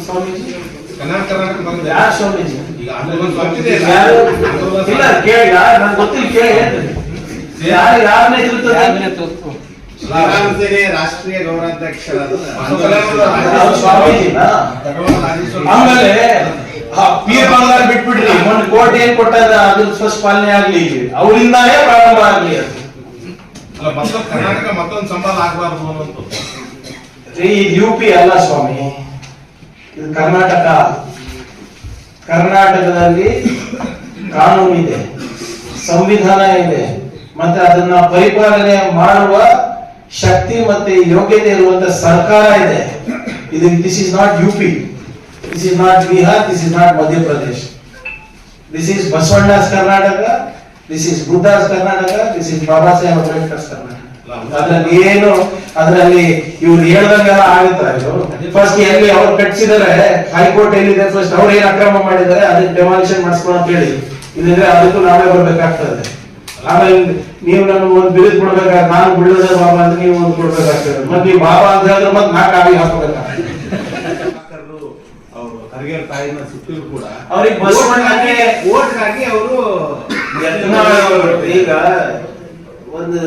ಸ್ವಾಮೀಜಿ ಸ್ವಾಮೀಜಿ? ಇಲ್ಲ ಕೇಳಿ ನನ್ಗೆ ಗೊತ್ತಿಲ್ಲ ಕೇಳಿ ಯಾರು ಯಾರ ಶ್ರೀರಾಮ ಸೇನೆ ರಾಷ್ಟ್ರೀಯ ಗೌರವಾಧ್ಯಕ್ಷರಾದ ಆಮೇಲೆ ಆ ಪೀರ್ ಬಂಗಾರ ಬಿಟ್ಬಿಡ್ರಿ ಒಂದು ಕೋರ್ಟ್ ಏನ್ ಕೊಟ್ಟಾಗ ಅದು ಸ್ವಸ್ ಪಾಲನೆ ಆಗ್ಲಿ ಅವರಿಂದಾನೇ ಪ್ರಾರಂಭ ಆಗ್ಲಿ ಅಲ್ಲ ಮತ್ತೊಂದು ಕರ್ನಾಟಕ ಮತ್ತೊಂದು ಸಂಬಳ ಆಗ್ಬಾರ್ದು ಅನ್ನೋದು ಯು ಪಿ ಅಲ್ಲ ಸ್ವಾಮಿ ಇದು ಕರ್ನಾಟಕ. ಕರ್ನಾಟಕದಲ್ಲಿ ಕಾನೂನು ಇದೆ, ಸಂವಿಧಾನ ಇದೆ, ಮತ್ತೆ ಅದನ್ನ ಪರಿಪಾಲನೆ ಮಾಡುವ ಶಕ್ತಿ ಮತ್ತೆ ಯೋಗ್ಯತೆ ಇರುವಂತ ಸರ್ಕಾರ ಇದೆ. ಇದು this is not U P this is not Bihar this is not Madhya Pradesh this is Basavanna's Karnataka this is Buddha's Karnataka this is Baba Saheb Ambedkar Karnataka ಅದ್ರಲ್ಲಿ ಏನು ಅದ್ರಲ್ಲಿ ಇವ್ರು ಹೇಳ್ದಂಗೆಲ್ಲ ಆಗುತ್ತೆ. ಫಸ್ಟ್ ಎಲ್ಲಿ ಅವ್ರು ಕಟ್ಸಿದಾರೆ ಹೈಕೋರ್ಟ್ ಎಲ್ಲಿದೆ ಫಸ್ಟ್ ಅವ್ರು ಏನ್ ಅಕ್ರಮ ಮಾಡಿದ್ದಾರೆ ಅದಕ್ಕೆ ಡೆಮಾಲಿಷನ್ ಮಾಡಿಸ್ಕೊಂಡು ಅಂತ ಹೇಳಿ ಇಲ್ಲಂದ್ರೆ ಅದಕ್ಕೂ ನಾವೇ ಬರ್ಬೇಕಾಗ್ತದೆ. ಆಮೇಲೆ ನೀವು ನಮ್ಗೆ ಒಂದು ಬಿರುದು ಕೊಡ್ಬೇಕಾದ್ರೆ ನಾನು ಬಿಡೋದ ಬಾಬಾ ಅಂತ ನೀವು ಒಂದು ಕೊಡ್ಬೇಕಾಗ್ತದೆ. ಮತ್ತೆ ನೀವು ಬಾಬಾ ಅಂತ ಹೇಳಿದ್ರೆ ಮತ್ತೆ ನಾ ಆಗಿ ಹಾಕ್ಬೇಕಾಗ್ತದೆ ತಾಯಿನ ಸುತ್ತಿದ್ರು ಕೂಡ ಅವ್ರಿಗೆ ಬಸವಣ್ಣಗೆ ಓಟ್ಗಾಗಿ ಅವರು ಈಗ ಒಂದು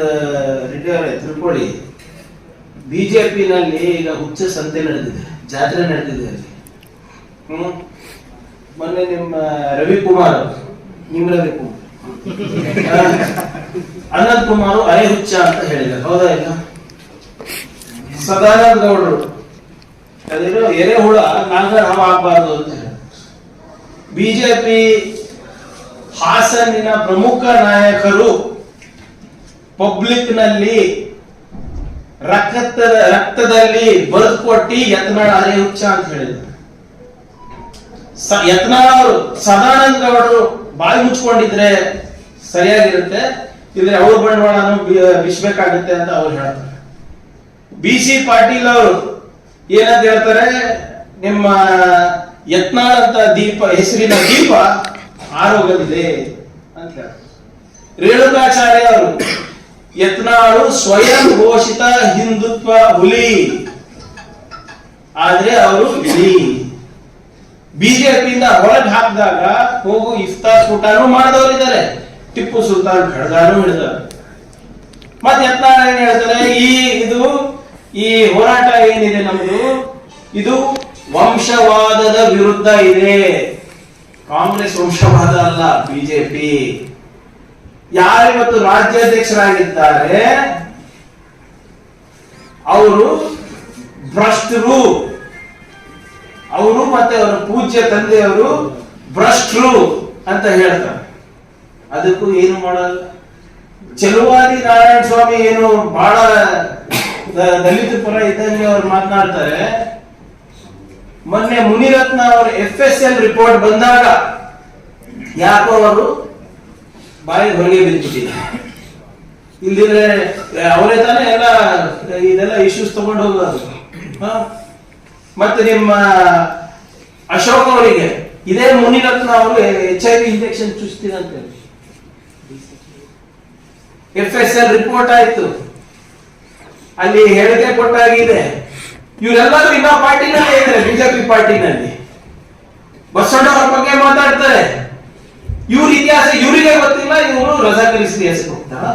ತಿಳ್ಕೊಳ್ಳಿ. ಬಿಜೆಪಿ ನಲ್ಲಿ ಈಗ ಹುಚ್ಚ ಸಂತೆ ನಡೆದಿದೆ, ಜಾತ್ರೆ ನಡೆದಿದೆ ಅಲ್ಲಿ. ಹ್ಮ್? ಮೊನ್ನೆ ನಿಮ್ಮ, ರವಿಕುಮಾರ್ ನಿಮ್ ರವಿಕುಮಾರ್. ಅನಂತ್ ಕುಮಾರ್ ಅರೆ ಹುಚ್ಚ ಅಂತ ಹೇಳಿದ್ದಾರೆ. ಹೌದಾ ಇಲ್ಲ? ಸದಾನಂದ ಗೌಡರು, ಅದೇನೋ ಎರೆಹುಳ ನಾಗರ ಹಾವ ಆಗ್ಬಾರ್ದು ಅಂತ ಹೇಳಿ ಬಿಜೆಪಿ ಹಾಸನಿನ ಪ್ರಮುಖ ನಾಯಕರು ಪಬ್ಲಿಕ್ನಲ್ಲಿ ರಕ್ತದ ರಕ್ತದಲ್ಲಿ ಬರೆದು ಕೊಟ್ಟಿ ಯತ್ನಾಳ್ ಅರೆ ಹುಚ್ಚ ಅಂತ ಹೇಳಿದ್ರು. ಯತ್ನಾಳ್ ಅವರು ಸದಾನಂದ ಗೌಡರು ಬಾಯಿ ಮುಚ್ಕೊಂಡಿದ್ರೆ ಸರಿಯಾಗಿರುತ್ತೆ ಇದ್ರೆ ಅವ್ರ ಬಂಡವಾಳನು ಬಿಸ್ಬೇಕಾಗುತ್ತೆ ಅಂತ ಅವ್ರು ಹೇಳ್ತಾರೆ. ಬಿ ಸಿ ಪಾಟೀಲ್ ಅವರು ಏನಂತ ಹೇಳ್ತಾರೆ, ನಿಮ್ಮ ಯತ್ನಾಳ್ ಅಂತ ದೀಪ, ಹೆಸರಿನ ದೀಪ ಆರೋಗ್ಯವಿದೆ ಅಂತ ಹೇಳ್ತಾರೆ. ರೇಣುಕಾಚಾರ್ಯ ಅವರು ಯತ್ನಾಳು ಸ್ವಯಂ ಘೋಷಿತ ಹಿಂದುತ್ವ ಹುಲಿ. ಆದ್ರೆ ಅವರು ಇಲಿ ಬಿಜೆಪಿಯಿಂದ ಹೊರಗೆ ಹಾಕಿದಾಗ ಹೋಗು ಇಫ್ತಾರ್ ಕೂಟನೂ ಮಾಡಿದವರಿದ್ದಾರೆ. ಟಿಪ್ಪು ಸುಲ್ತಾನ್ ಖಡ್ಗಾನು ಹಿಡಿದವರು ಮತ್ತೆ ಯತ್ನಾಳ ಏನ್ ಹೇಳ್ತಾರೆ ಈ ಇದು, ಈ ಹೋರಾಟ ಏನಿದೆ ನಮ್ದು? ಇದು ವಂಶವಾದದ ವಿರುದ್ಧ ಇದೆ. ಕಾಂಗ್ರೆಸ್ ವಂಶವಾದ ಅಲ್ಲ ಬಿಜೆಪಿ. ಯಾರಿವತ್ತು ರಾಜ್ಯಾಧ್ಯಕ್ಷರಾಗಿದ್ದಾರೆ ಅವರು ಭ್ರಷ್ಟರು. ಅವರು ಮತ್ತೆ ಅವರ ಪೂಜ್ಯ ತಂದೆಯವರು ಭ್ರಷ್ಟರು ಅಂತ ಹೇಳ್ತಾರೆ. ಅದಕ್ಕೂ ಏನು ಮಾಡಲ್ಲ ಚಲುವಾದಿ ನಾರಾಯಣ ಸ್ವಾಮಿ ಏನು ಬಹಳ ದಲಿತ ಪರ ಇದ್ದಲ್ಲಿ ಅವ್ರು ಮಾತನಾಡ್ತಾರೆ. ಮೊನ್ನೆ ಮುನಿರತ್ನ ಅವರ ಎಫ್ ಎಸ್ ಎಲ್ ರಿಪೋರ್ಟ್ ಬಂದಾಗ ಯಾಕೋ ಅವರು ಬಾಯಿ ಹೊರಗೆ ಬಿದ್ದಿದ್ದೀನಿ ಇಲ್ದಿದ್ರೆ ಅವರೇ ತಾನೇ ಎಲ್ಲ, ಇದೆಲ್ಲ ಇಶ್ಯೂಸ್ ತಗೊಂಡು ಹೋಗೋದು? ಮತ್ತೆ ನಿಮ್ಮ ಅಶೋಕ್ ಅವರಿಗೆ, ಇದೇ ಮುನಿರತ್ನ ಅವರು ಎಚ್ ಐ ವಿ ಇಂಜೆಕ್ಷನ್ ಚುಚ್ತೀರಂತೆ ಎಫ್ ಎಸ್ ಎಲ್ ರಿಪೋರ್ಟ್ ಆಯ್ತು. ಅಲ್ಲಿ ಹೇಳಿಕೆ ಕೊಟ್ಟಾಗಿದೆ. ಇವರೆಲ್ಲರೂ ಇನ್ನೂ ಪಾರ್ಟಿನಲ್ಲೇ ಇದ್ದಾರೆ, ಬಿಜೆಪಿ ಪಾರ್ಟಿನಲ್ಲಿ. ಬಸವಣ್ಣವರ ಬಗ್ಗೆ ಮಾತಾಡ್ತಾರೆ. ಇವ್ರ ಇತಿಹಾಸ, ಇವರಿಗೆ ಗೊತ್ತಿಲ್ಲ, ಇವರು ರಜಾಕರ್ ಇತಿಹಾಸ ಹೋಗ್ತಾರ.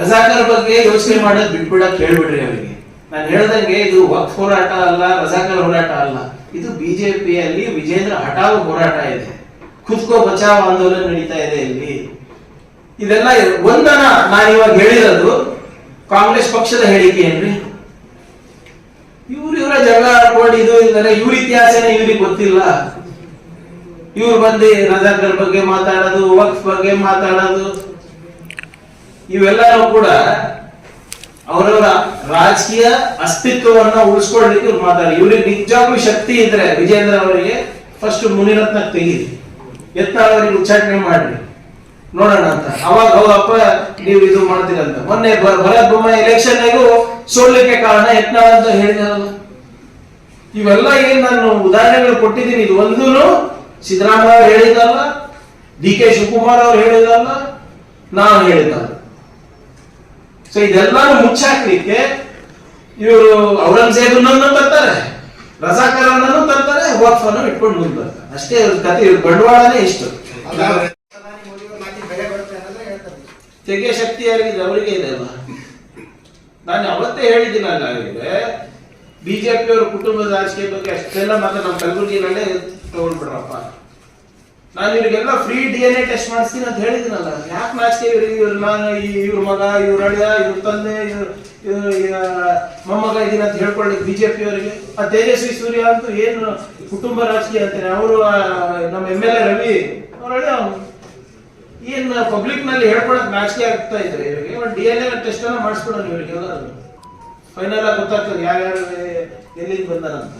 ರಜಾಕರ್ ಬಗ್ಗೆ ಯೋಚನೆ ಮಾಡೋದ್ ಬಿಟ್ಬಿಡಕ್ ಹೇಳ್ಬಿಡ್ರಿ ಅವರಿಗೆ. ನಾನು ಹೇಳ್ದಂಗೆ ಇದು ವಕ್ಫ್ ಹೋರಾಟ ಅಲ್ಲ, ರಜಾಕರ್ ಹೋರಾಟ ಅಲ್ಲ. ಇದು ಬಿಜೆಪಿಯಲ್ಲಿ ವಿಜೇಂದ್ರ ಹಠಾವ್ ಹೋರಾಟ ಇದೆ. ಖುದ್ಕೋ ಬಚಾವ್ ಆಂದೋಲನ ನಡೀತಾ ಇದೆ ಇಲ್ಲಿ. ಇದೆಲ್ಲ ಒಂದನ ನಾನು ಇವಾಗ ಹೇಳಿರೋದು, ಕಾಂಗ್ರೆಸ್ ಪಕ್ಷದ ಹೇಳಿಕೆ ಏನ್ರಿ? ಇವ್ರು ಇವರ ಜಗಳ ಆಡ್ಕೊಂಡು ಇದು ಇದ್ದಾರೆ, ಇವ್ರ ಇತಿಹಾಸನೇ ಇವ್ರಿಗೆ ಗೊತ್ತಿಲ್ಲ. ಇವ್ರು ಬಂದು ನಜಾಕರ್ ಬಗ್ಗೆ ಮಾತಾಡೋದು, ವಕ್ಸ್ ಬಗ್ಗೆ ಮಾತಾಡೋದು. ಇವೆಲ್ಲರೂ ಕೂಡ ಅವರವರ ರಾಜಕೀಯ ಅಸ್ತಿತ್ವವನ್ನ ಉಳಿಸ್ಕೊಳ್ಳಿಕ್ಕೆ ಇವ್ರು ಮಾತಾಡಿ ಇವ್ರಿಗೆ ನಿಜವಾಗ್ಲೂ ಶಕ್ತಿ ಇದ್ರೆ ವಿಜೇಂದ್ರ ಅವರಿಗೆ ಫಸ್ಟ್ ಮುನಿರತ್ನ ತೆಗೀರಿ. ಯತ್ನಾಳ್ ಅವರಿಗೆ ಉಚ್ಚಾಟನೆ ಮಾಡ್ರಿ. ನೋಡೋಣ ಅಂತ. ಅವಾಗ ಅಪ್ಪ, ನೀವು ಇದು ಮಾಡ್ತೀರಂತ. ಮೊನ್ನೆ ಭರತ್ ಬೊಮ್ಮಾಯಿ ಎಲೆಕ್ಷನ್ ಸೋಡ್ಲಿಕ್ಕೆ ಕಾರಣ ಯತ್ನಾಳ್ ಅಂತ ಹೇಳಿದಾರಲ್ಲ ಇವೆಲ್ಲ ಏನ್ ನಾನು ಉದಾಹರಣೆಗಳು ಕೊಟ್ಟಿದ್ದೀನಿ. ಇದು ಒಂದೂ ಸಿದ್ದರಾಮಯ್ಯ ಅವ್ರು ಹೇಳಿದ್ದಲ್ಲ, ಡಿ ಕೆ ಶಿವಕುಮಾರ್ ಅವರು ಹೇಳಿದಲ್ಲ ನಾನು ಹೇಳಿದ್ದಲ್ಲ. ಸೊ ಇದೆಲ್ಲಾನು ಮುಚ್ಚಾಕ್ಲಿಕ್ಕೆ ಇವರು ಔರಂಗಜೇಬನನ್ನು ತರ್ತಾರೆ ರಜಾಕರನನ್ನು ತರ್ತಾರೆ ಅನ್ನು ಇಟ್ಕೊಂಡು ಮುಂದೆ ಬರ್ತಾರೆ. ಅಷ್ಟೇ ಕತೆ ಇವ್ರ ಬಂಡವಾಳನೇ ಇಷ್ಟು. ತೆಗೆ ಶಕ್ತಿ ಯಾರಿಗಿದೆ ಅವರಿಗೆ ಇದೆ ಅಲ್ಲ ನಾನು ಅವತ್ತೇ ಹೇಳಿದ್ದೀನಿ ಅವರಿಗೆ ಬಿಜೆಪಿ ಅವರ ಕುಟುಂಬದ ರಾಜಕೀಯ ಬಗ್ಗೆ ಅಷ್ಟೆಲ್ಲ ಮಾತ್ರ ನಮ್ಮ ಕಲಬುರಗಿನಲ್ಲೇ ತಗೊಂಡ್ಬಿಡ್ರಪ್ಪ. ನಾನು ಇವ್ರಿಗೆಲ್ಲ free D N A test ಮಾಡಿಸ್ತೀನಿ ಅಂತ ಹೇಳಿದ್ದೀನಲ್ಲ ಯಾಕೆ ನಾಚಿಕೆ ಇವ್ರಿಗೆ ಇವ್ರ ನಾನು ಇವ್ರ ಮಗ, ಇವ್ರ ಅಳಿಯ ಇವ್ರ ತಂದೆ, ಇವ್ರ ಮೊಮ್ಮಗ ಇದೀನಿ ಅಂತ ಹೇಳ್ಕೊಳ್ಳಿ ಬಿಜೆಪಿ ಅವರಿಗೆ. ಆ ತೇಜಸ್ವಿ ಸೂರ್ಯ ಅಂತೂ ಏನು ಕುಟುಂಬ ರಾಜಕೀಯ ಅಂತಾರೆ. ಅವರು ನಮ್ಮ ಎಂ ಎಲ್ ಎ ರವಿ ಅವ್ರ. ಅಳಿಯ. ಏನ್ ಪಬ್ಲಿಕ್ನಲ್ಲಿ ಹೇಳ್ಕೊಳಕ್ ನಾಚಿಕೆ ಆಗ್ತಾ ಇದ್ರೆ ಇವರಿಗೆ. ಒಂದು ಡಿ ಎನ್ ಎ ಟೆಸ್ಟ್ ಅನ್ನ ಮಾಡಿಸ್ಬಿಡೋಣ ಇವರಿಗೆ. ಫೈನಲ್ ಆಗಿ ಗೊತ್ತಾಗ್ತದೆ ಯಾರ್ಯಾರು ಎಲ್ಲಿಂದ ಬಂದಾರಂತ.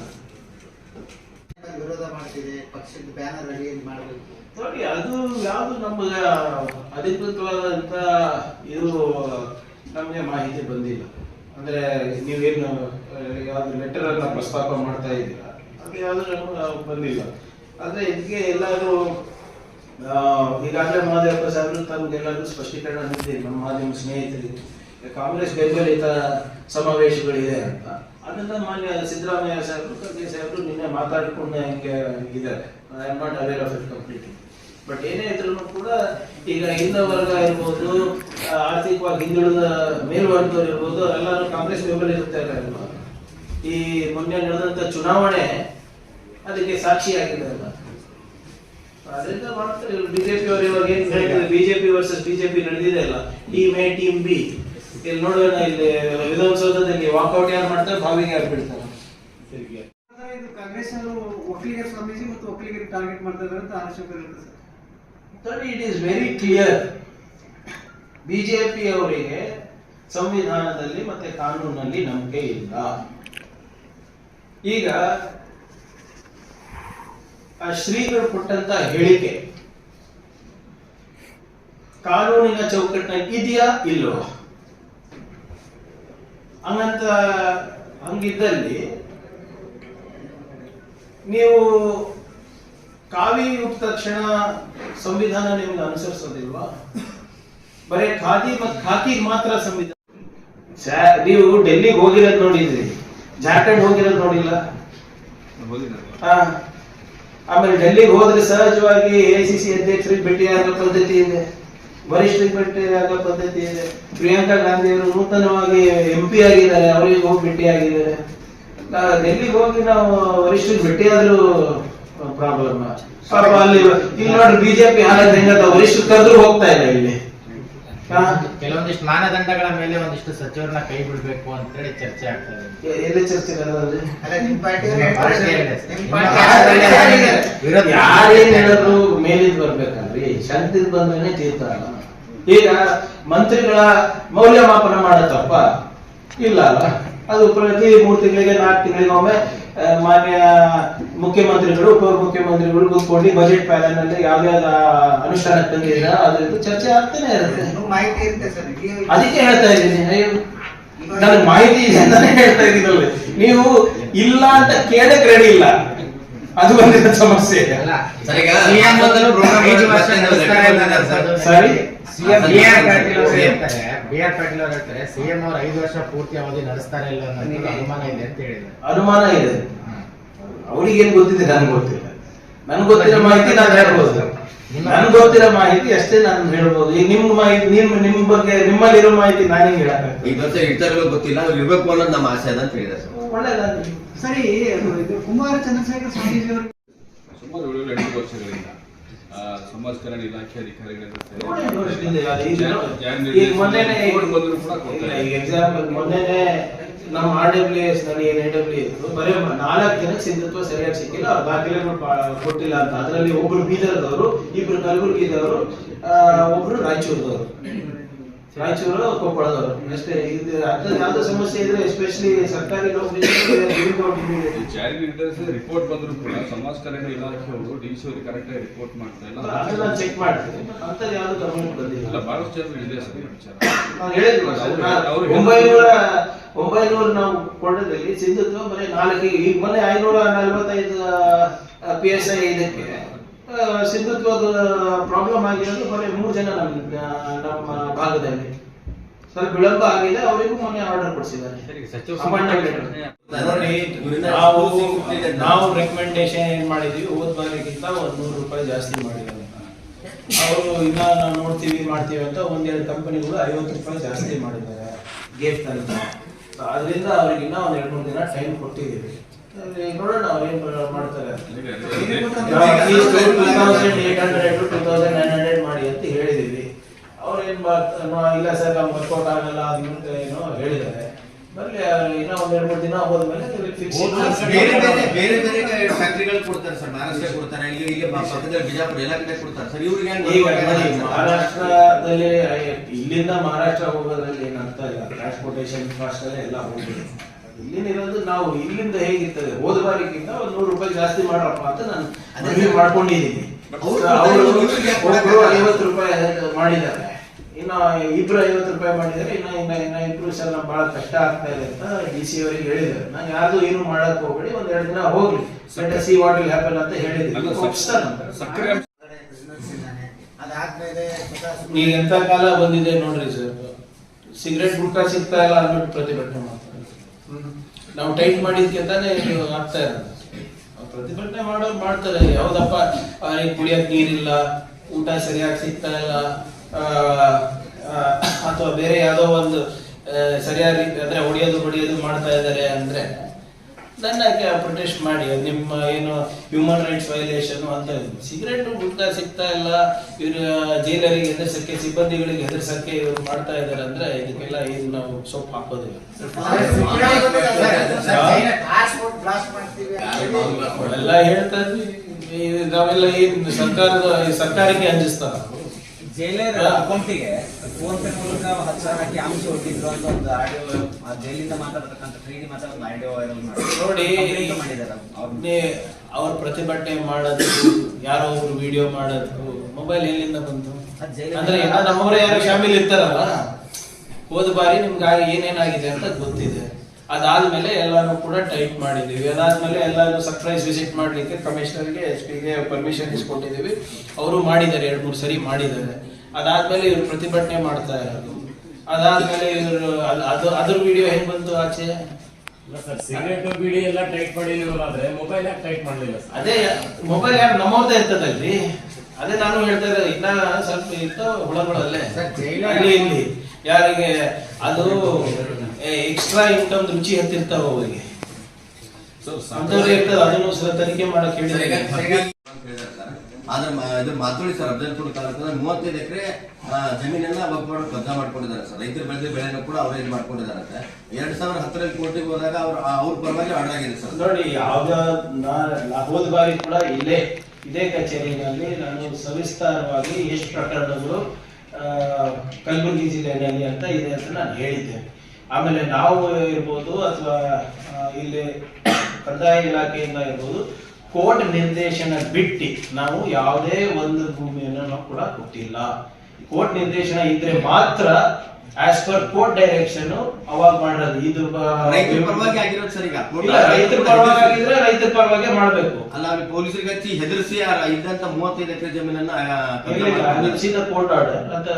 ವಿರೋಧ ಮಾಡ್ತಿದೆ, ಪಕ್ಷದ ಬ್ಯಾನರ್ ಅಡಿಯಲ್ಲಿ ಮಾಡಬೇಕು? ನೋಡಿ, ಅದು ಯಾವುದು ನಮಗೆ ಅಧಿಕೃತವಾದಂತ ಇದು ನಮಗೆ ಮಾಹಿತಿ ಬಂದಿಲ್ಲ. ಅಂದ್ರೆ ನೀವೇನು ಯಾವ್ದು ಲೆಟರ್ ಅನ್ನ ಪ್ರಸ್ತಾಪ ಮಾಡ್ತಾ ಇದ್ದೀರಾ? ಅದು ಯಾವುದು ಬಂದಿಲ್ಲ. ಆದ್ರೆ ಇದಕ್ಕೆ ಈಗಾಗಲೇ ಈಗಾಗಲೇ ಮಹಾದೇವಪ್ಪ ಸಾಹೇಬರು ತಮ್ಗೆಲ್ಲರಿಗೂ ಸ್ಪಷ್ಟೀಕರಣ ನೀಡಿದೆ ನಮ್ಮ ಮಾಧ್ಯಮ ಸ್ನೇಹಿತರಿಗೆ. ಕಾಂಗ್ರೆಸ್ ಬೆಂಬಲಿತ ಸಮಾವೇಶಗಳಿದೆ ಅಂತ. ಅದನ್ನ ಮಾನ್ಯ ಸಿದ್ದರಾಮಯ್ಯ ಸಾಹೇಬರು ಖರ್ಗೆ ಸಾಹೇಬರು ನಿನ್ನೆ ಮಾತಾಡಿಕೊಂಡು ಹಂಗೆ ಇದ್ದಾರೆ. I am not aware of it completely but ಏನೇ ಇದ್ರೂ ಕೂಡ ಈಗ ಹಿಂದ ವರ್ಗ ಇರ್ಬೋದು ಆರ್ಥಿಕವಾಗಿ ಹಿಂದುಳಿದ ಮೇಲ್ವರ್ಗದವ್ರು ಇರ್ಬೋದು ಎಲ್ಲರೂ ಕಾಂಗ್ರೆಸ್ ಬೆಂಬಲ ಇರುತ್ತೆ ಅಲ್ಲ ಈ ಮೊನ್ನೆ ನಡೆದಂತ ಚುನಾವಣೆ ಅದಕ್ಕೆ ಸಾಕ್ಷಿಯಾಗಿದೆ ಅಲ್ಲ ಅದರಿಂದ ಮಾಡ್ತಾರೆ. ಬಿಜೆಪಿ ಅವರು ಇವಾಗ ಏನ್ ಬಿಜೆಪಿ ವರ್ಸಸ್ ಬಿಜೆಪಿ ನಡೆದಿದೆ ಅಲ್ಲ ಟೀಮ್ ಎ ಟೀಮ್ ಬಿ ಇಲ್ಲಿ ನೋಡೋಣ ಇಲ್ಲಿ ವಿಧಾನಸೌಧದಲ್ಲಿ ವಾಕೌಟ್ ಯಾರು ಮಾಡ್ತಾರೆ? ಬಾವಿಗೆ ಯಾರು ಬಿಡ್ತಾರೆ? ಇದು ಕಾಂಗ್ರೆಸ್ ಅವರು ಒಕ್ಕಲಿಗರ ಸ್ವಾಮೀಜಿ ಮತ್ತು ಒಕ್ಕಲಿಗರಿಗೆ ಟಾರ್ಗೆಟ್ ಮಾಡ್ತಾ ಇದ್ದಾರೆ ಅಂತ ಆರೋಪ ಇರುತ್ತೆ sir. It is very clear BJP ಅವರಿಗೆ ಸಂವಿಧಾನದಲ್ಲಿ ಮತ್ತೆ ಕಾನೂನಲ್ಲಿ ನಂಬಿಕೆ ಇಲ್ಲ. ಈಗ ಆ ಶ್ರೀಗಳು ಕೊಟ್ಟಂತ ಹೇಳಿಕೆ ಕಾನೂನಿನ ಚೌಕಟ್ಟಿನಲ್ಲಿ ಇದೆಯಾ ಇಲ್ವಾ? ಹಂಗಂತ ಹಂಗಿದ್ದಲ್ಲಿ ನೀವು ಕಾವಿ ಮುಕ್ತ ಕ್ಷಣ ಸಂವಿಧಾನ ನಿಮ್ಗೆ ಅನುಸರಿಸೋದಿಲ್ವಾ? ಬರೀ ಖಾದಿ ಮತ್ತು ಖಾಕಿ ಮಾತ್ರ ಸಂವಿಧಾನ. ನೀವು ಡೆಲ್ಲಿಗೆ ಹೋಗಿರೋದು ನೋಡಿದ್ರಿ. ಜಾರ್ಖಂಡ್ ಹೋಗಿರೋದು ನೋಡಿಲ್ಲ. ಆಮೇಲೆ ಡೆಲ್ಲಿಗೆ ಹೋದ್ರೆ ಸಹಜವಾಗಿ ಎ ಸಿ ಸಿ ಅಧ್ಯಕ್ಷರಿಗೆ ಭೇಟಿಯಾಗೋ ಪದ್ಧತಿ ಇದೆ. ಭೇಟಿಯಾಗೋ ಪದ್ಧತಿ ಇದೆ. ಪ್ರಿಯಾಂಕಾ ಗಾಂಧಿ ಅವರು ನೂತನವಾಗಿ ಎಂ ಪಿ ಆಗಿದ್ದಾರೆ, ಅವರಿಗೆ ಹೋಗಿ ಭೇಟಿಯಾಗಿದ್ದಾರೆ ಆಗಿದ್ದಾರೆ. ಡೆಲ್ಲಿಗೆ ಹೋಗಿ ನಾವು ವರಿಷ್ಠರಿಗೆ ಭೇಟಿಯಾದ್ರೂ ಪ್ರಾಬ್ಲಮ್ ಪಾಪ ಅಲ್ಲಿ ಇಲ್ಲಿ ನೋಡ್ರಿ ಬಿಜೆಪಿ ಹಾಲತ್ ಹೆಂಗದ ವರಿಷ್ಠರು ಕರೆದ್ರು ಹೋಗ್ತಾ ಇಲ್ಲ ಇಲ್ಲಿ? ಕೆಲವೊಂದಿಷ್ಟು ಮಾನದಂಡಗಳ ಮೇಲೆ ಒಂದಿಷ್ಟು ಸಚಿವರನ್ನ ಕೈ ಬಿಡ್ಬೇಕು ಚರ್ಚೆ ಎ- ಎಲ್ಲಿ ಚರ್ಚೆ ಆಗ್ತದೆ ಮೇಲಿದ್ ಬರ್ಬೇಕಲ್ರಿ? ಶಕ್ತಿದ್ ಬಂದ್ರೆ ತೀರ್ಥ ಈಗ ಮಂತ್ರಿಗಳ ಮೌಲ್ಯಮಾಪನ ಮಾಡೋ ತಪ್ಪ? ಇಲ್ಲ ಅಲ್ಲ. ಅದು ಪ್ರತಿ ಮೂರು ತಿಂಗಳಿಗೆ ನಾಲ್ಕು ತಿಂಗಳಿಗೆ ಒಮ್ಮೆ ಆ, ಮಾನ್ಯ ಮುಖ್ಯಮಂತ್ರಿಗಳು ಉಪ ಮುಖ್ಯಮಂತ್ರಿಗಳು ಕೂತ್ಕೊಂಡು ಬಜೆಟ್ ಪ್ಯಾನಲ್ನಲ್ಲಿ ಯಾವ್ಯಾವ್ದು ಅನುಷ್ಠಾನಕ್ಕೆ ತಂದಿಲ್ಲ ಅದ್ರದ್ದು ಚರ್ಚೆ ಆಗ್ತಾನೆ ಇರುತ್ತೆ. ಮಾಹಿತಿ ಇರುತ್ತೆ ಸರ್ ಅದಕ್ಕೆ ಹೇಳ್ತಾ ಇದ್ದೀನಿ. ನನಗೆ ಮಾಹಿತಿ ಇದೆ ಅಂತಾನೆ ಹೇಳ್ತಾ ಇದ್ದೀನಿ ನೀವು ಇಲ್ಲ ಅಂತ ಕೇಳಕ್ ರೆಡಿ ಇಲ್ಲ. ಅದು ಬಂದಿದ್ದ ಸಮಸ್ಯೆ. ಅಲ್ಲ ಸರ್, ಈಗ CM ಮೊದಲು ಪ್ರೋಗ್ರಾಮ್ ಐದು ವರ್ಷ ಬರ್ತಾ ಇದ್ದಾರೆ, ನಡೆಸ್ತಾರೆ ಅಂತ ಲೆಕ್ಕ ಅನ್ಸೋದು. ಸರಿ. CM ಬಿ ಆರ್ ಪಾಟೀಲ್ ಅವರು CM. ಹೇಳ್ತಾರೆ ಬಿ ಆರ್ ಪಾಟೀಲ್ ಅವರು ಹೇಳ್ತಾರೆ ಸಿಎಂ ಅವರು ಐದು ವರ್ಷ ಪೂರ್ತಿ ಅವಧಿ ನಡೆಸ್ತಾರೆ ಇಲ್ಲ ಅನ್ನೋದು ಅನುಮಾನ ಇದೆ ಅಂತ ಅನುಮಾನ ಇದೆ. ಅವ್ರಿಗೇನ್ ಗೊತ್ತಿದೆ? ನನ್ಗೆ ಗೊತ್ತಿಲ್ಲ. ನನ್ಗೆ ಗೊತ್ತಿರೋ ಮಾಹಿತಿ ನಾನು ಹೇಳ್ಬೋದು. ನನ್ಗೆ ಗೊತ್ತಿರೋ ಮಾಹಿತಿ ಅಷ್ಟೇ ನಾನು ಹೇಳ್ಬೋದು. ಈಗ ನಿಮ್ ಮಾಹಿತಿ ನಿಮ್ ನಿಮ್ ಬಗ್ಗೆ ನಿಮ್ಮಲ್ಲಿರೋ ಮಾಹಿತಿ ನಾನೇ ಹೇಳಕ್ ಈ ವರ್ಷ ಇರ್ತಾರೋ ಗೊತ್ತಿಲ್ಲ ಅವ್ರು ಇರ್ಬೇಕು ಅನ್ನೋದು ನಮ್ಮ ಆಸೆ ಅಂತ ಹೇಳಿದ್ರೆ ಸರ್. ಒಳ್ಳೇದಾಗ್ಲಿ. ಸರಿ ಇದು ಕುಮಾರ ಚಂದ್ರಶೇಖರ್ ಸ್ವಾಮೀಜಿ ಅವರು ಸುಮಾರು ಏಳು ಎಂಟು ವರ್ಷಗಳಿಂದ ಆ, ಸಮಾಜ ಕಲ್ಯಾಣ ಇಲಾಖೆ ಅಧಿಕಾರಿಗಳಿಂದ ನಮ್ಮ ಆರ್ ಡಬ್ಲ್ಯೂ ಎಸ್ನಲ್ಲಿ ಏನ್ ಡಬ್ಲ್ಯೂ ಇತ್ತು? ಬರೀ ನಾಲ್ಕು ಜನಕ್ಕೆ ಸಿಂಧುತ್ವ ಸರಿಯಾಗಿ ಸಿಕ್ಕಿಲ್ಲ ಅವ್ರ ದಾಖಲೆಗಳು ಕೊಟ್ಟಿಲ್ಲ ಅಂತ. ಅದರಲ್ಲಿ ಒಬ್ರು ಬೀದರ್ದವರು ಇಬ್ರು ಕಲಬುರಗಿದವರು ಆ, ಒಬ್ರು ರಾಯಚೂರದವರು. ರಾಯಚೂರು ಕೊಪ್ಪಳದವರು. ಅಷ್ಟೇ ಇದು ಅಂತ ಯಾವ್ದು ಸಮಸ್ಯೆ ಇದ್ರೆ ಎಸ್ಪೆಷಲಿ ಸರ್ಕಾರಿ ನೌಕರಿ ಈ ಜಾರಿ ನಿರ್ಧರಿಸಿದ ರಿಪೋರ್ಟ್ ಬಂದ್ರು ಕೂಡ ಸಮಾಜ ಕಲ್ಯಾಣ ಇಲಾಖೆಯವರು ಡಿ ಸಿ ಅವ್ರಿಗೆ ಕರೆಕ್ಟ್ ಆಗಿ ರಿಪೋರ್ಟ್ ಮಾಡ್ತಾ ಇಲ್ಲ. ಅದನ್ನ ಚೆಕ್ ಮಾಡ್ತೀನಿ ಅಂತ ಯಾವ್ದು ಗಮನಕ್ಕೆ ಬಂದಿಲ್ಲ. ಇಲ್ಲ ಬಹಳಷ್ಟು ಜನರು ಇದೆ ಸರ್ ವಿಚಾರ. ನಾನು ಅವ್ರು ಒಂಬೈನೂರ ಒಂಬೈನೂರ ನಾವು ಕೊಡೋದ್ರಲ್ಲಿ ಸಿಂಧುತ್ವ ಬರೀ ನಾಲ್ಕು ಈಗ ಮೊನ್ನೆ ಐನೂರ ನಲವತ್ತೈದು ಪಿ ಎಸ್ ಐ ಇದಕ್ಕೆ ಸಿಂಧುತ್ವದ ಪ್ರಾಬ್ಲಮ್ ಆಗಿರೋದು ಬರೀ ಮೂರು ಜನ ನಮ್ಮ ನಮ್ಮ ಭಾಗದಲ್ಲಿ. ಸ್ವಲ್ಪ ವಿಳಂಬ ಆಗಿದೆ ಅವರಿಗೂ ಮೊನ್ನೆ ಆರ್ಡರ್ ಕೊಡಿಸಿದ್ದಾರೆ. ನಾವು 260 ಇದೆ. ನಾವು ರೆಕಮೆಂಡೇಶನ್ ಏನ್ ಮಾಡಿದೀವಿ ಹೋದ್ ಬಾರಿಗಿಂತ ಒಂದ್ ನೂರು ರೂಪಾಯಿ ಜಾಸ್ತಿ ಮಾಡಿದ್ದಾರೆ. ಅವರು ಇನ್ನ ನಾವು ನೋಡ್ತೀವಿ ಮಾಡ್ತೀವಿ ಅಂತ ಒಂದೆರಡು ಕಂಪನಿಗಳು ಐವತ್ತು ರೂಪಾಯಿ ಜಾಸ್ತಿ ಮಾಡಿದ್ದಾರೆ. ಗೇಟ್ ತನಕ ಅದರಿಂದ ಅವ್ರಿಗೆ ಇನ್ನ ಒಂದ್ ಎರಡು ಮೂರು ದಿನ ಟೈಮ್ ಕೊಟ್ಟಿದ್ದೀವಿ. ನೋಡೋಣ ಅವ್ರು ಏನ್ ಮಾಡ್ತಾರೆ. Eight hundred two thousand nine hundred ಮಾಡಿ ಅಂತ ಹೇಳಿದೀವಿ. ಅವ್ರು ಏನ್ ಇಲ್ಲ ಸರ್ ನಮ್ಗೆ ವರ್ಕೌಟ್ ಆಗಲ್ಲ ಅದು ಅಂತ ಏನೋ ಹೇಳಿದ್ದಾರೆ. ಬರ್ಲಿ ಇನ್ನೂ ಒಂದ್ ಎರಡು ಮೂರು ದಿನ ಹೋದ್ಮೇಲೆ ಬೇರೆ ಬೇರೆ ಬೇರೆ ಬೇರೆ ಫ್ಯಾಕ್ಟ್ರಿಗಳು ಕೊಡ್ತಾರೆ ಸರ್ ಮಹಾರಾಷ್ಟ್ರ ಕೊಡ್ತಾರೆ ಇಲ್ಲಿ ಇಲ್ಲಿ ಪಕ್ಕದಲ್ಲಿ ಬಿಜಾಪುರ ಎಲ್ಲ ಕಡೆ ಕೊಡ್ತಾರೆ ಸರ್ ಇವ್ರಿಗೆ ಈಗ? ಮಹಾರಾಷ್ಟ್ರದಲ್ಲಿ ಇಲ್ಲಿಂದ ಮಹಾರಾಷ್ಟ್ರ ಹೋಗೋದ್ರಲ್ಲಿ ಏನಾಗ್ತಾ ಇಲ್ಲ ಟ್ರಾನ್ಸ್ಪೋರ್ಟೇಶನ್ ಕಾಸ್ಟ್ ಎಲ್ಲ ಹೋಗಿದೆ. ಇಲ್ಲಿನಿರೋದು ನಾವು ಇಲ್ಲಿಂದ ಹೇಗಿರ್ತದೆ? ಹೋದ ಬಾರಿಗಿಂತ ಒಂದು ನೂರು ರೂಪಾಯಿ ಜಾಸ್ತಿ ಮಾಡ್ರಪ್ಪ ಅಂತ ನಾನು ಅದನ್ನೇ ಮಾಡ್ಕೊಂಡಿದ್ದೀನಿ. ಯಾಕೆ ಐವತ್ತು ರೂಪಾಯಿ ಮಾಡಿದ್ದಾರೆ. ಇನ್ನು ಇಬ್ರು ಐವತ್ತು ರೂಪಾಯಿ ಮಾಡಿದ್ದಾರೆ. ಇನ್ನ ಇನ್ನ ಇನ್ನ ಇಬ್ರು ಸಲ ಬಹಳ ಕಷ್ಟ ಆಗ್ತಾ ಇದೆ ಅಂತ ಡಿ ಸಿ ಅವರಿಗೆ ಹೇಳಿದ್ದಾರೆ. ನಾನು ಯಾರು ಏನು ಮಾಡಕ್ ಹೋಗ್ಬೇಡಿ. ಒಂದ್ ಎರಡು ದಿನ ಹೋಗ್ಲಿ. ಸಿ ವಾಟ್ ವಿಲ್ ಹ್ಯಾಪನ್ ಅಂತ ಹೇಳಿದ್ರು ಈಗ ಎಂತ ಕಾಲ ಬಂದಿದೆ ನೋಡ್ರಿ ಸರ್? ಸಿಗರೇಟ್ ಗುಟ್ಕಾ ಸಿಗ್ತಾ ಇಲ್ಲ ಅಂದ್ಬಿಟ್ಟು ಪ್ರತಿಭಟನೆ ಮಾಡ್ತಾರೆ ನಾವು ಟೈಟ್ ಮಾಡಿದ್ಕೆ ತಾನೇ ಇದು ಆಗ್ತಾ ಇರೋದು. ಪ್ರತಿಭಟನೆ ಮಾಡೋರು ಮಾಡ್ತಾರೆ. ಯಾವ್ದಪ್ಪ ಅವ್ರಿಗೆ ಕುಡಿಯಕ್ ನೀರಿಲ್ಲ, ಊಟ ಸರಿಯಾಗಿ ಸಿಗ್ತಾ ಇಲ್ಲ ಅಥವಾ ಬೇರೆ ಯಾವ್ದೋ ಒಂದು ಸರಿಯಾಗಿ ರೀತಿ ಅಂದ್ರೆ ಹೊಡಿಯೋದು ಹೊಡಿಯೋದು ಮಾಡ್ತಾ ಇದ್ದಾರೆ ಅಂದ್ರೆ ನನ್ನ ಪ್ರೊಟೆಸ್ಟ್ ಮಾಡಿ ನಿಮ್ಮ ಏನು ಹ್ಯೂಮನ್ ರೈಟ್ಸ್ ವೈಲೇಷನ್ ಅಂತ ಸಿಗರೇಟ್ ಗುಟ್ಕಾ ಸಿಗ್ತಾ ಇಲ್ಲ. ಇವ್ರ ಜೈಲರಿಗೆ ಹೆದರ್ಸಕ್ಕೆ ಸಿಬ್ಬಂದಿಗಳಿಗೆ ಹೆದರ್ಸಕ್ಕೆ ಇವ್ರು ಮಾಡ್ತಾ ಇದಾರೆ ಅಂದ್ರೆ ಇದಕ್ಕೆಲ್ಲ ಏನು ನಾವು ಸೊಪ್ಪು ಹಾಕೋದಿಲ್ಲ. ಅವೆಲ್ಲ ಹೇಳ್ತಾ ಇದ್ವಿ. ನಾವೆಲ್ಲ ಏನು ಸರ್ಕಾರದ ಸರ್ಕಾರಕ್ಕೆ ಅಂಜಿಸ್ತಾರ ಜೈಲರ್ ಅಕೌಂಟಿಗೆ ಫೋನ್ ಪೇ ಮೂಲಕ ಹತ್ತು ಸಾವಿರ ಹಾಕಿ ಅಂಶ ಹೊಟ್ಟಿದ್ರು ಅಂತ ಒಂದು ಆಡಿಯೋ ಜೈಲಿಂದ ಮಾತಾಡ್ತಕ್ಕಂಥ ತ್ರೀ ಮಾತಾಡೋದು ಆಡಿಯೋ ವೈರಲ್ ಮಾಡಿ ನೋಡಿ ಮಾಡಿದ್ದಾರೆ ಅವ್ರು. ಪ್ರತಿಭಟನೆ ಮಾಡೋದು ಯಾರೋ ಒಬ್ರು ವಿಡಿಯೋ ಮಾಡೋದು ಮೊಬೈಲ್ ಎಲ್ಲಿಂದ ಬಂತು? ಅಂದ್ರೆ ನಮ್ಮವರೇ ಯಾರು ಶಾಮಿಲ್ ಇರ್ತಾರಲ್ಲ? ಹೋದ ಬಾರಿ ನಿಮ್ಗೆ ಆ- ಏನೇನಾಗಿದೆ ಅಂತ ಗೊತ್ತಿದೆ. ಅದಾದ್ಮೇಲೆ ಎಲ್ಲರೂ ಕೂಡ ಟೈಪ್ ಮಾಡಿದೀವಿ ಅದಾದ್ಮೇಲೆ ಎಲ್ಲರೂ ಸರ್ಪ್ರೈಸ್ ವಿಸಿಟ್ ಮಾಡ್ಲಿಕ್ಕೆ ಕಮಿಷನರ್ಗೆ ಎಸ್ ಪಿಗೆ ಪರ್ಮಿಷನ್ ಇಸ್ಕೊಟ್ಟಿದ್ದೀವಿ. ಅವರು ಮಾಡಿದ್ದಾರೆ ಎರಡು ಮೂರು ಸರಿ ಮಾಡಿದ್ದಾರೆ. ಅದಾದ್ಮೇಲೆ ಇವರು ಪ್ರತಿಭಟನೆ ಮಾಡ್ತಾ ಇರೋದು. ಅದಾದ್ಮೇಲೆ ಇವರು ಅದು ಅದ್ರ ವಿಡಿಯೋ ಹೆಂಗ್ ಬಂತು ಆಚೆ? ಇಲ್ಲ ಸರ್ ಸಿಗರೇಟ್ ಬಿಡಿ ಎಲ್ಲ ಟೈಟ್ ಮಾಡಿದೀವಲ್ಲ ಆದ್ರೆ ಮೊಬೈಲ್ ಯಾಕೆ ಟೈಟ್ ಮಾಡಲಿಲ್ಲ ಸರ್? ಅದೇ ಮೊಬೈಲ್ ಯಾರು ನಮ್ಮವ್ರದೇ ಇರ್ತದಲ್ರಿ? ಅದೇ ನಾನು ಹೇಳ್ತಾ ಇರೋದು ಇನ್ನ ಸ್ವಲ್ಪ ಇತ್ತು ಹುಳಗಳಲ್ಲೇ. ಇಲ್ಲಿ ಯಾರಿಗೆ ಅದು ಎಕ್ಸ್ಟ್ರಾ ಇನ್ಕಮ್ ರುಚಿ ಹತ್ತಿರ್ತಾವ ಅವರಿಗೆ. ಅದನ್ನು ಸಹ ತನಿಖೆ ಮಾಡಕ್ ಹೇಳಿದ್ರೆ ಅಂತ. ಆದ್ರೆ ಮ- ಇದು ಮಾತುಳಿ ಸರ್ ಅಫ್ಜಲ್ಪುರ ತಾಲೂಕಿನ ಮೂವತ್ತೈದು ಎಕರೆ ಜಮೀನೆಲ್ಲ ಒಬ್ಬರು ಕಬ್ಜಾ ಮಾಡ್ಕೊಂಡಿದ್ದಾರೆ ಸರ್. ರೈತರು ಬೆಳೆದ ಬೆಳೆನ ಕೂಡ ಅವರೇ ಇದು ಮಾಡ್ಕೊಂಡಿದ್ದಾರಂತೆ. ಎರಡ್ ಸಾವಿರದ ಹತ್ತರಲ್ಲಿ ಕೋರ್ಟಿಗೆ ಹೋದಾಗ ಅವ್ರ ಅವ್ರ ಪರವಾಗಿ ಆರ್ಡರ್ ಆಗಿದೆ ಸರ್. ನೋಡಿ ಯಾವ್ದ ನಾ ಹೋದ ಬಾರಿ ಕೂಡ ಇಲ್ಲೇ ಇದೇ ಕಚೇರಿನಲ್ಲಿ ನಾನು ಸವಿಸ್ತಾರವಾಗಿ ಎಷ್ಟು ಪ್ರಕರಣಗಳು ಕಲ್ಬುರ್ಗಿ ಕಲಬುರಗಿ ಜಿಲ್ಲೆಯಲ್ಲಿ ಅಂತ ಇದೆ ಅಂತ ನಾನು ಹೇಳಿದ್ದೆ. ಆಮೇಲೆ ನಾವು ಇರ್ಬೋದು ಅಥವಾ ಇಲ್ಲಿ ಕಂದಾಯ ಇಲಾಖೆಯಿಂದ ಇರ್ಬೋದು, ಕೋರ್ಟ್ ನಿರ್ದೇಶನ ಬಿಟ್ಟು ನಾವು ಯಾವುದೇ ಒಂದು ಭೂಮಿಯನ್ನು ನಾವು ಕೂಡ ಕೊಟ್ಟಿಲ್ಲ. ಕೋರ್ಟ್ ನಿರ್ದೇಶನ ಇದ್ರೆ ಮಾತ್ರ ಆಸ್ ಪರ್ ಕೋರ್ಟ್ ಡೈರೆಕ್ಷನ್ ಅವಾಗ ಮಾಡೋದು ಇದು ರೈತರ ಪರವಾಗಿ ಆಗಿರೋದು ಸರ್ ಈಗ. ರೈತರ ಪರವಾಗಿ ಆಗಿದ್ರೆ ರೈತರ ಪರವಾಗಿ ಮಾಡ್ಬೇಕು. ಅಲ್ಲ ಅವ್ರಿಗೆ ಪೊಲೀಸರಿಗೆ ಹಚ್ಚಿ ಹೆದರಿಸಿ ಇದ್ದಂತ ಮೂವತ್ತೈದು ಎಕರೆ ಜಮೀನನ್ನ. ಹೆಚ್ಚಿನ ಕೋರ್ಟ್ ಆರ್ಡರ್ ಅಂತ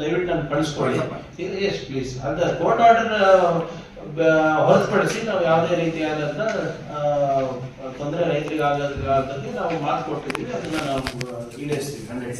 ದಯವಿಟ್ಟು ನಾನು ಕಳಿಸ್ಕೊಡಿ. ಎಸ್ ಪ್ಲೀಸ್ ಅಂತ ಕೋರ್ಟ್ ಆರ್ಡರ್ ಹೊರತುಪಡಿಸಿ ನಾವು ಯಾವುದೇ ರೀತಿಯಾದಂತ ಆ, ತೊಂದರೆ ರೈತರಿಗೆ ಆಗೋದಕ್ಕೆ ನಾವು ಮಾತು ಕೊಟ್ಟಿದ್ದೀವಿ ಅದನ್ನ ನಾವು ಈಡೇರಿಸ್ತೀವಿ. ಹಂಡ್ರೆಡ್